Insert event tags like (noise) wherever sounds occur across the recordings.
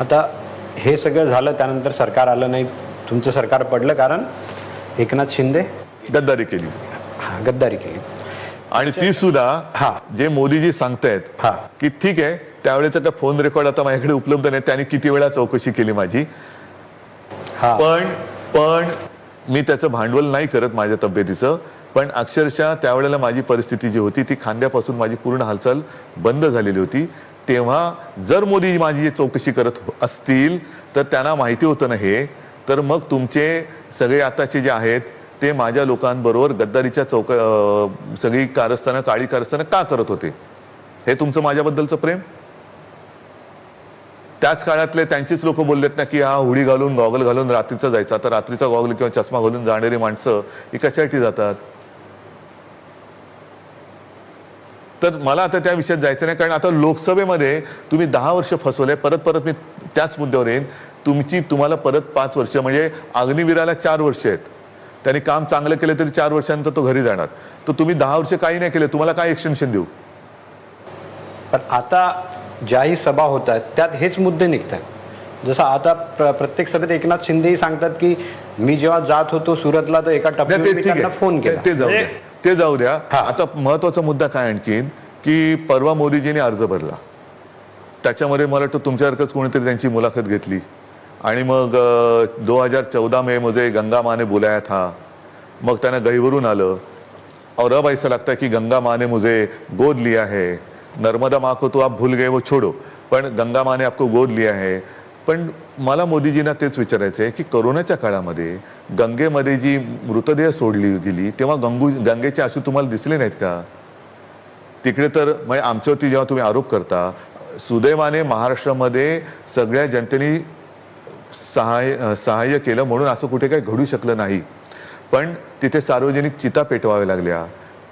आता हे सगळं झालं त्यानंतर सरकार आलं नाही. तुमचं सरकार पडलं कारण एकनाथ शिंदे गद्दारी केली. हा, गद्दारी केली. आणि ती सुद्धा हा. जे मोदीजी सांगतायत हा. की ठीक आहे त्यावेळेचा काय फोन रेकॉर्ड आता माझ्याकडे उपलब्ध नाही त्यांनी किती वेळा चौकशी केली माझी. हा. पण पण मी त्याचं भांडवल नाही करत माझ्या तब्येतीचं. पण अक्षरशः त्यावेळेला माझी परिस्थिती जी होती ती खांद्यापासून माझी पूर्ण हालचाल बंद झालेली होती. तेव्हा जर मोदी माझी चौकशी करत असतील तर त्यांना माहिती होतं ना हे तर मग तुमचे सगळे आताचे जे आहेत ते माझ्या लोकांबरोबर गद्दारीच्या चौक सगळी कारस्थानं काळी कारस्थानं का करत होते? हे तुमचं माझ्याबद्दलचं प्रेम? त्याच काळातले त्यांचीच लोक बोललेत ना की हा हुडी घालून गॉगल घालून रात्रीचा जायचा तर रात्रीचा गॉगल किंवा चष्मा घालून जाणारी माणसं ही कशासाठी जातात? तर मला आता त्या विषयात जायचं नाही कारण आता लोकसभेमध्ये तुम्ही दहा वर्ष फसवले परत परत मी त्याच मुद्द्यावर येईन. तुमची तुम्हाला परत पाच वर्ष म्हणजे अग्निवीराला चार वर्ष आहेत. त्यांनी काम चांगलं केलं तरी चार वर्षानंतर तो घरी जाणार. तर तुम्ही दहा वर्ष काही नाही केले तुम्हाला काय एक्सटेन्शन देऊ? पण आता ज्याही सभा होत आहेत त्यात हेच मुद्दे निघतात जसं आता प्र- प्रत्येक सभेत एकनाथ शिंदेही सांगतात की मी जेव्हा जात होतो सुरतला तर एका नाही, टप्प्यावर ते मी ठीक त्यांना आहे फोन ते- केला ते जाऊ द्या. ते. आता महत्त्वाचा मुद्दा काय आणखीन? की परवा मोदीजींनी अर्ज भरला. त्याच्यामध्ये मला वाटतं तुमच्यासारखंच कोणीतरी त्यांची मुलाखत घेतली. आणि मग दो हजार चौदा में मुझे गंगा माँ ने बुलाया था मग त्यांना गहीवरून आलं. और अब ऐसा लगता है कि गंगा माँ ने मुझे गोद लिया है. नर्मदा माँ को तो आप भूल गए वो छोड़ो. पण गंगा माँ ने आपको गोद लिया है. पण मला मोदीजींना तेच विचारायचं आहे की कोरोनाच्या काळामध्ये गंगेमध्ये जी मृतदेह सोडली गेली तेव्हा गंगू गंगेचे आशू तुम्हाला दिसले नाहीत का? तिकडे तर म्हणजे आमच्यावरती जेव्हा तुम्ही आरोप करता सुदैवाने महाराष्ट्रामध्ये सगळ्या जनतेने सहाय्य सहाय्य केलं म्हणून असं कुठे काही घडू शकलं नाही. पण तिथे सार्वजनिक चिता पेटवाव्या लागल्या.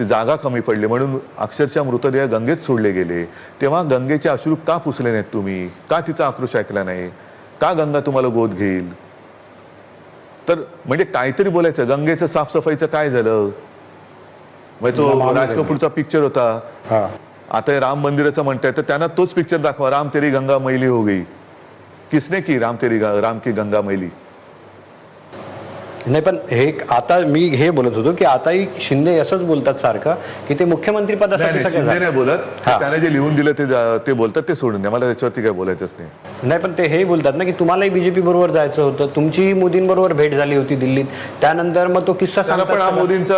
ती जागा कमी पडली म्हणून अक्षरशः मृतदेह गंगेत सोडले गेले. तेव्हा गंगेचे अश्रू का पुसले नाहीत तुम्ही? का तिचा आक्रोश ऐकला नाही? का गंगा तुम्हाला गोद घेईल? तर म्हणजे काहीतरी बोलायचं. गंगेचं साफसफाईचं काय झालं? म्हणजे तो राज कपूरचा पिक्चर होता. आता राम मंदिराचं म्हणताय तर त्यांना तोच पिक्चर दाखवा. राम तेरी गंगा मैली हो गई. किसने की राम तेरी राम की गंगा मैली? नाही पण हे आता मी हे बोलत होतो की आताही शिंदे असंच बोलतात सारखं की ते मुख्यमंत्री पदासाठी शिंदे. नाही बोलत. त्याने जे लिहून दिलं ते ते बोलतात ते सोडून द्या. मला त्याच्यावरती काय बोलायचंच नाही. नाही पण ते हे बोलतात ना की तुम्हालाही बीजेपी बरोबर जायचं होतं. तुमचीही मोदींबरोबर भेट झाली होती दिल्लीत. त्यानंतर मग तो किस्सा पण हा मोदींचा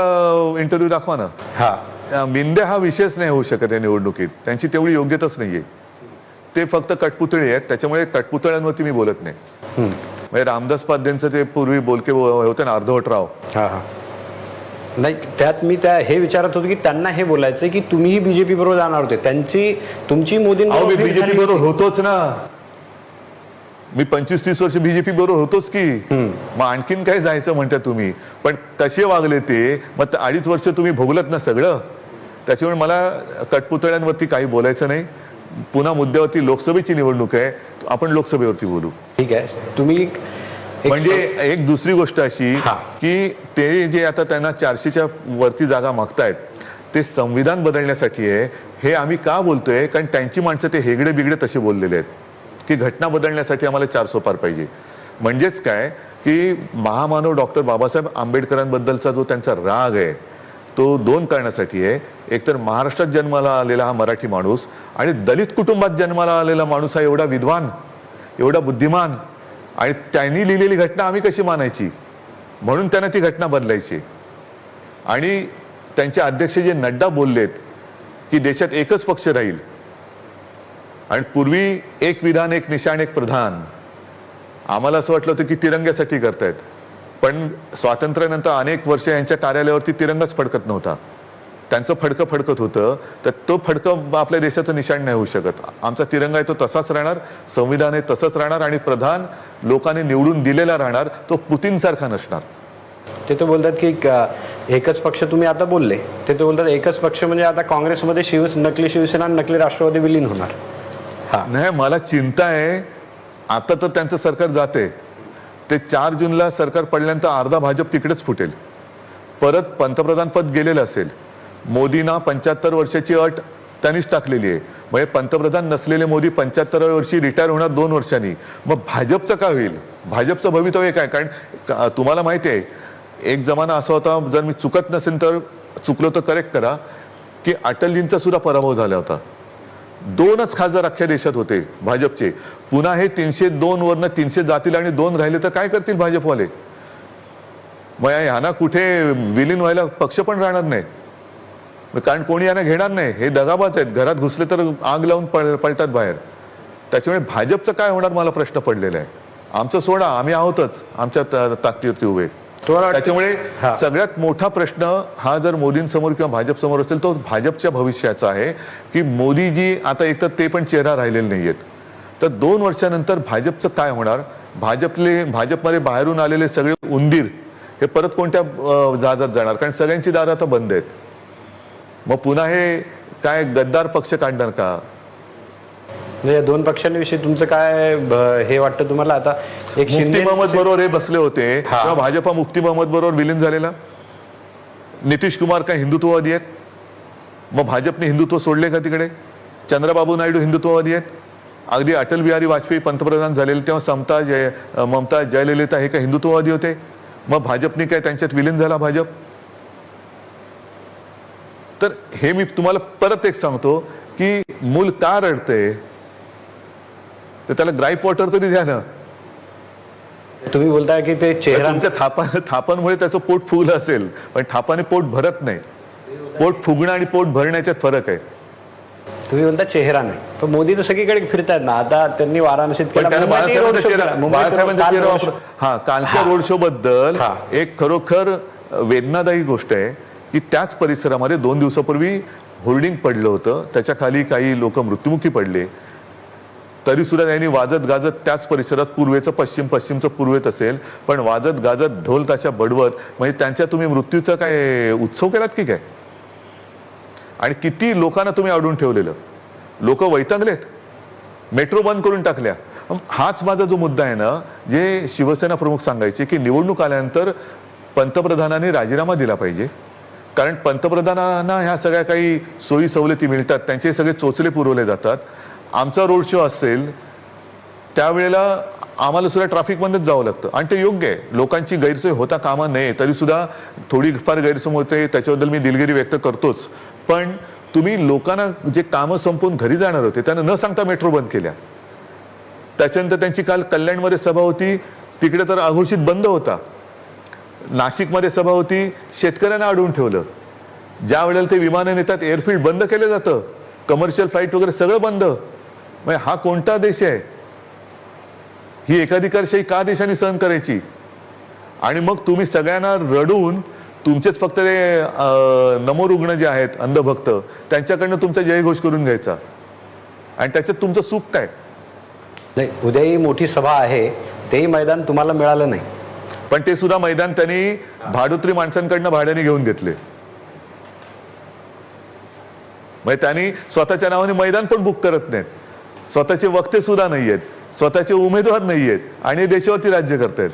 इंटरव्ह्यू दाखवा ना. हा. मिंदे हा विषयच नाही होऊ शकत या निवडणुकीत. त्यांची तेवढी योग्यताच नाहीये. ते फक्त कटपुतळी आहेत. त्याच्यामुळे कटपुतळ्यांवरती मी बोलत नाही. म्हणजे रामदास पाद्यांचं ते पूर्वी बोलके होते ना अर्धवटराव. हा हा. नाही त्यात मी त्या हे विचारत होतो की त्यांना हे बोलायचं की तुम्हीही बीजेपी बरोबर जाणार होते. त्यांची तुमची अहो मी मोदींबरोबर भेट बीजेपी बरोबर होती. होतोच ना. मी पंचवीस तीस वर्ष बीजेपी बरोबर होतोच की. मग आणखीन काय जायचं म्हणता तुम्ही? पण कसे वागले ते? मग अडीच वर्ष तुम्ही भोगलत ना सगळं. त्याच्यामुळे मला कटपुतळ्यांवरती काही बोलायचं नाही. पुन्हा मुद्द्यावरती लोकसभेची निवडणूक आहे आपण लोकसभेवरती बोलू. ठीक आहे. तुम्ही म्हणजे एक दुसरी गोष्ट अशी. की ते जे आता त्यांना चारशेच्या वरती जागा मागतायत ते संविधान बदलण्यासाठी आहे. हे आम्ही का बोलतोय? कारण त्यांची माणसं ते हेगडे बिगडे तसे बोललेले आहेत. की घटना बदलण्यासाठी आम्हाला चार सोपार पाहिजे. म्हणजेच काय? की महामानव डॉक्टर बाबासाहेब आंबेडकरांबद्दलचा जो त्यांचा राग आहे तो दोन कारणासाठी आहे. एकतर महाराष्ट्रात जन्माला आलेला हा मराठी माणूस आणि दलित कुटुंबात जन्माला आलेला माणूस हा एवढा विद्वान एवढा बुद्धिमान आणि त्यांनी लिहिलेली घटना आम्ही कशी मानायची? म्हणून त्यांना ती घटना बदलायची. आणि त्यांचे अध्यक्ष जे नड्डा बोललेत की देशात एकच पक्ष राहील. आणि पूर्वी एक विधान एक निशाण एक प्रधान. आम्हाला असं वाटलं होतं की तिरंग्यासाठी करतायत. पण स्वातंत्र्यानंतर अनेक वर्ष यांच्या कार्यालयावरती तिरंगाच फडकत नव्हता. त्यांचं फडकं फडकत होतं तर तो फडकं आपल्या देशाचं निशाण नाही होऊ शकत. आमचा तिरंगा आहे तो तसाच राहणार संविधान आहे तसंच राहणार आणि प्रधान लोकांनी निवडून दिलेला राहणार तो पुतींसारखा नसणार. ते तर बोलतात की एकच पक्ष तुम्ही आता बोलले. ते तर बोलतात एकच पक्ष म्हणजे आता काँग्रेसमध्ये शिव नकली शिवसेना आणि नकली राष्ट्रवादी विलीन होणार. हा. नाही मला चिंता आहे. आता तर त्यांचं सरकार जाते ते चार जूनला सरकार पडल्यानंतर अर्धा भाजप तिकडेच फुटेल. परत पंतप्रधान पद गेलेलं असेल. मोदींना पंच्याहत्तर वर्षाची अट त्यांनीच टाकलेली आहे. म्हणजे पंतप्रधान नसलेले मोदी पंच्याहत्तराव्या वर्षी रिटायर होणार दोन वर्षांनी. मग भाजपचं काय होईल? भाजपचं भवितव्य काय? कारण का- तुम्हाला माहिती आहे एक जमाना असा होता जर मी चुकत नसेल तर चुकलो तर करेक्ट करा की अटलजींचा सुद्धा पराभव झाला होता. दोनच खासदार अख्ख्या देशात होते भाजपचे. पुन्हा हे तीनशे दोन वरनं तीनशे जातील आणि दोन राहिले तर काय करतील भाजपवाले? मग ह्यांना कुठे विलीन व्हायला पक्ष पण राहणार नाही कारण कोणी यांना घेणार नाही? हे दगाबाज आहेत. घरात घुसले तर आग लावून पळ पळतात बाहेर. त्याच्यामुळे भाजपचं काय होणार मला प्रश्न पडलेला आहे. आमचं सोडा. आम्ही आहोतच. आमच्या ता- ताकदीवरती उभे. त्याच्यामुळे. सगळ्यात मोठा प्रश्न हा जर मोदींसमोर किंवा भाजप समोर असेल तो भाजपच्या भविष्याचा आहे की मोदीजी आता एक तर ते पण चेहरा राहिलेले नाहीयेत. तर दोन वर्षानंतर भाजपचं काय होणार? भाजपले भाजपमध्ये बाहेरून आलेले सगळे उंदीर हे परत कोणत्या जहाजात जाणार? कारण सगळ्यांची दारं आता बंद आहेत. मग पुन्हा हे काय गद्दार पक्ष काढणार का? म्हणजे या दोन पक्षांविषयी तुमचं काय ब- हे वाटतं तुम्हाला? आता एक मुफ्ती शिंदे मोहम्मद बरोबर हे बसले होते. हा. तेव्हा भाजपा मुफ्ती मोहम्मद बरोबर विलीन झालेला. नितीश कुमार काय हिंदुत्ववादी आहेत? मग भाजपने हिंदुत्व सोडले का तिकडे? चंद्रबाबू नायडू हिंदुत्ववादी आहेत? अगदी अटल बिहारी वाजपेयी पंतप्रधान झालेले तेव्हा समता जय ममता जयललिता हे काय हिंदुत्ववादी होते. मग भाजपने काय त्यांच्यात विलीन झाला भाजप? तर हे मी तुम्हाला परत एक सांगतो की मूल का रडते तर त्याला ग्राईप वॉटर तरी द्या ना. तुम्ही बोलताय की ते चेहरा थापा थापांमुळे त्याचं पोट फुगलं असेल पण थापाने पोट भरत नाही. पोट फुगणं आणि पोट भरण्याच्यात फरक आहे. तुम्ही बोलता चेहरा नाही. पण मोदी तर सगळीकडे फिरतायत ना. आता त्यांनी वाराणसीत बाळासाहेबांचा चेहरा हा कालच्या. रोड शो बद्दल. एक खरोखर वेदनादायी गोष्ट आहे की त्याच परिसरामध्ये दोन दिवसापूर्वी होर्डिंग पडलं होतं. त्याच्याखाली काही लोक मृत्युमुखी पडले. तरी सुद्धा त्यांनी वाजत गाजत त्याच परिसरात पूर्वेचं पश्चिम पश्चिमचं पूर्वेत असेल. पण वाजत गाजत ढोल ताशा बडवत म्हणजे त्यांच्या तुम्ही मृत्यूचा काय उत्सव केलात की काय? आणि किती लोकांना तुम्ही आडून ठेवलेलं? लोक वैतागलेत. मेट्रो बंद करून टाकल्या. हाच माझा जो मुद्दा आहे ना जे शिवसेना प्रमुख सांगायचे की निवडणूक आल्यानंतर पंतप्रधानांनी राजीनामा दिला पाहिजे. कारण पंतप्रधानांना ह्या सगळ्या काही सोयी सवलती मिळतात त्यांचे सगळे चोचले पुरवले जातात. आमचा रोड शो असेल त्यावेळेला आम्हाला सुद्धा ट्रॅफिकमध्येच जावं लागतं. आणि ते योग्य आहे. लोकांची गैरसोय होता कामा नये तरी सुद्धा थोडीफार गैरसोय होते त्याच्याबद्दल मी दिलगिरी व्यक्त करतोच. पण तुम्ही लोकांना जे कामं संपवून घरी जाणार होते त्यांना न सांगता मेट्रो बंद केल्या. त्याच्यानंतर त्यांची काल कल्याणमध्ये सभा होती तिकडे तर अघोषित बंद होता. नाशिकमध्ये सभा होती शेतकऱ्यांना अडवून ठेवलं. ज्या वेळेला ते विमानं नेतात एअरफील्ड बंद केलं जातं. कमर्शियल फ्लाईट वगैरे सगळं बंद. म्हणजे हा कोणता देश आहे? ही एकाधिकारशाही का देशाने सहन करायची? आणि मग तुम्ही सगळ्यांना रडून तुमचेच फक्त ते नमोरुग्ण जे आहेत अंधभक्त त्यांच्याकडनं तुमचा जयघोष करून घ्यायचा. आणि त्याच्यात तुमचं सुख काय? नाही उद्याही मोठी सभा आहे तेही मैदान तुम्हाला मिळालं नाही. पण ते सुद्धा मैदान त्यांनी भाडोत्री माणसांकडनं भाड्याने घेऊन घेतले. म्हणजे त्यांनी स्वतःच्या नावाने मैदान पण बुक करत नाहीत. स्वतःचे वक्ते सुद्धा नाही आहेत स्वतःचे उमेदवार नाही आहेत आणि देशावरती राज्य करतायत.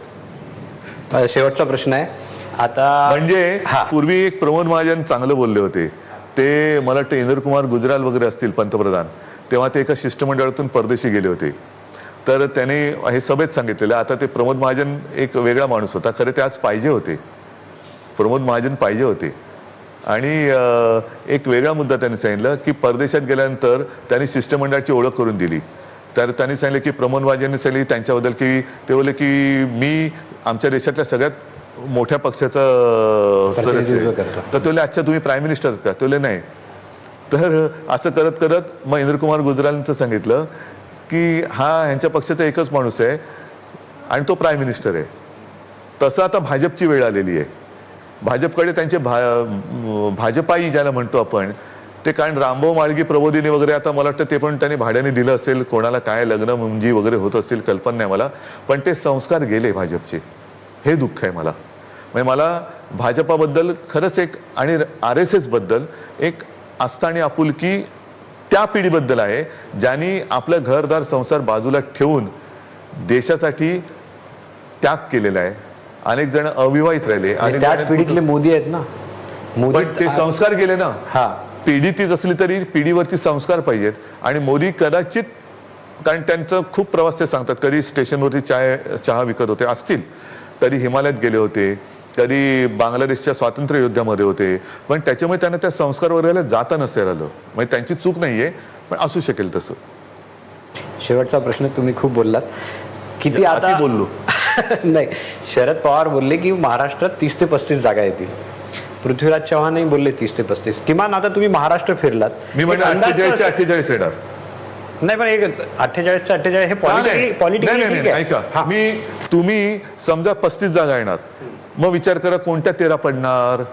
शेवटचा प्रश्न आहे. आता म्हणजे पूर्वी एक प्रमोद महाजन चांगलं बोलले होते. ते मला वाटतं इंद्रकुमार गुजराल वगैरे असतील पंतप्रधान. तेव्हा ते एका शिष्टमंडळातून परदेशी गेले होते. तर त्याने हे सभेत सांगितलेलं आता ते प्रमोद महाजन एक वेगळा माणूस होता. खरे ते आज पाहिजे होते. प्रमोद महाजन पाहिजे होते. आणि एक वेगळा मुद्दा त्यांनी सांगितलं की परदेशात गेल्यानंतर त्यांनी शिष्टमंडळाची ओळख करून दिली. तर त्यांनी सांगितलं की प्रमोद महाजनने सांगितले त्यांच्याबद्दल की ते बोलले की मी आमच्या देशातल्या सगळ्यात मोठ्या पक्षाचा सदस्य. तर ते अच्छा तुम्ही प्राईम मिनिस्टर का? ते बोलले नाही. तर असं करत करत मग इंद्रकुमार गुजरालचं सांगितलं की हा ह्यांच्या पक्षाचा एकच माणूस आहे आणि तो प्राईम मिनिस्टर आहे. तसं आता भाजपची वेळ आलेली आहे. भाजपकडे त्यांचे भा भाजपाई ज्याला म्हणतो आपण ते कारण रामभाऊ माळगी प्रबोधिनी वगैरे आता मला वाटतं ते पण त्यांनी भाड्याने दिलं असेल कोणाला काय लग्न मुंजी वगैरे होत असेल कल्पना नाही मला पण ते संस्कार गेले भाजपचे. हे दुःख आहे मला. म्हणजे मला भाजपाबद्दल खरंच एक आणि आर एस एसबद्दल एक आस्था आणि आपुलकी त्या पिढीबद्दल आहे ज्यांनी आपलं घरदार संसार बाजूला ठेवून देशासाठी त्याग केलेला आहे. अनेक जण अविवाहित राहिले. आणि त्याच पिढीतले मोदी आहेत ना? मोदी पण ते संस्कार गेले ना. हा. पिढी तीच असली तरी पिढीवरती संस्कार पाहिजेत. आणि मोदी कदाचित कारण त्यांचं खूप प्रवास ते सांगतात कधी स्टेशनवरती चाय चहा विकत होते असतील. कधी हिमालयात गेले होते कधी बांगलादेशच्या स्वातंत्र्य युद्धामध्ये होते. पण त्याच्यामुळे त्यांना त्या संस्कार वगैरे जाता नसेल आलं म्हणजे त्यांची चूक नाहीये पण असू शकेल तसं. शेवटचा प्रश्न तुम्ही खूप बोललात. किती आता बोललो. (laughs) नाही शरद पवार बोलले की महाराष्ट्रात तीस ते पस्तीस जागा येतील. पृथ्वीराज चव्हाणही बोलले तीस ते पस्तीस. किमान आता तुम्ही महाराष्ट्र फिरलात. मी म्हणजे तर- अठ्ठेचाळीस येणार. नाही पण एक अठ्ठेचाळीसच्या अठ्ठेचाळीस हे पॉलिटिकली ऐका. मी तुम्ही समजा पस्तीस जागा येणार. मग विचार करा कोणत्या तेरा पडणार?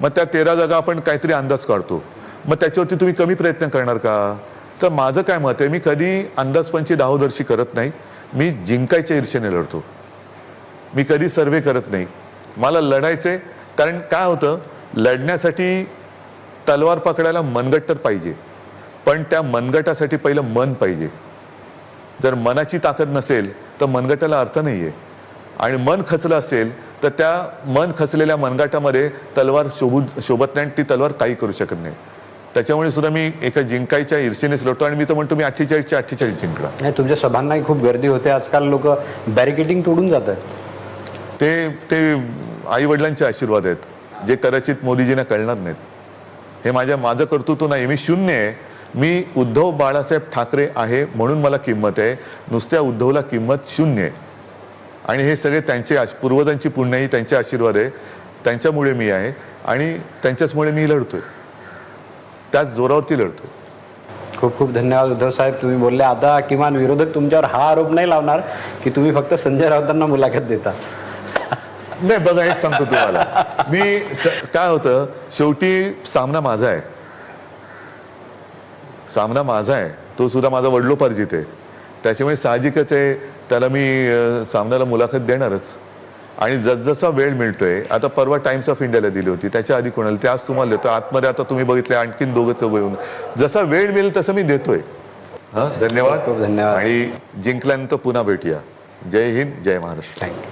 मग त्या तेरा जागा आपण काहीतरी अंदाज काढतो. मग त्याच्यावरती तुम्ही कमी प्रयत्न करणार का? तर माझं काय मत आहे मी कधी अंदाजपंची दाहोदर्शी करत नाही. मी जिंकायच्या ईर्षेने लढतो. मी कधी सर्वे करत नाही. मला लढायचंय. कारण काय होतं? लढण्यासाठी तलवार पकडायला मनगट तर पाहिजे. पण त्या मनगटासाठी पहिलं मन पाहिजे. जर मनाची ताकद नसेल तर मनगटाला अर्थ नाही आहे आणि मन खचलं असेल तर त्या मन खचलेल्या मनगटामध्ये तलवार शोभू शोभत नाही आणि ती तलवार काही करू शकत नाही. त्याच्यामुळे सुद्धा मी एका जिंकायच्या ईर्षेनेच लढतो आणि मी तर म्हणतो मी अठ्ठेचाळीसच्या अठ्ठेचाळीस जिंकला. नाही तुमच्या सभांनाही खूप गर्दी होते. आजकाल लोक बॅरिकेटिंग तोडून जात आहेत ते ते आई वडिलांचे आशीर्वाद आहेत जे कदाचित मोदीजींना कळणार नाहीत. हे माझ्या माझं कर्तृत्व नाही मी शून्य आहे. मी उद्धव बाळासाहेब ठाकरे आहे म्हणून मला किंमत आहे. नुसत्या उद्धवला किंमत शून्य आहे. आणि हे सगळे त्यांचे आश- पूर्वजांची पुण्याही त्यांचे आशीर्वाद आहे. त्यांच्यामुळे मी आहे आणि त्यांच्याचमुळे मी लढतोय. त्याच जोरावरती लढतोय. खूप खूप धन्यवाद उद्धव साहेब. तुम्ही बोलले आता किमान विरोधक तुमच्यावर हा आरोप नाही लावणार की तुम्ही फक्त संजय राऊतांना मुलाखत देता. नाही बघा एक सांगतो तुम्हाला. मी काय होतं शेवटी सामना माझा आहे. सामना माझा आहे. तो सुद्धा माझा वडलोपार्जित आहे. त्याच्यामुळे साहजिकच आहे त्याला मी सामन्याला मुलाखत देणारच. आणि जसजसा वेळ मिळतोय आता परवा टाइम्स ऑफ इंडियाला दिली होती त्याच्या आधी कोणाला ते आज तुम्हाला देतो आतमध्ये आता तुम्ही बघितले आणखीन दोघं चौघं येऊन. जसा वेळ मिळेल तसं मी देतोय. हा धन्यवाद. धन्यवाद. आणि जिंकल्यानंतर पुन्हा भेटूया. जय हिंद जय महाराष्ट्र. Thank you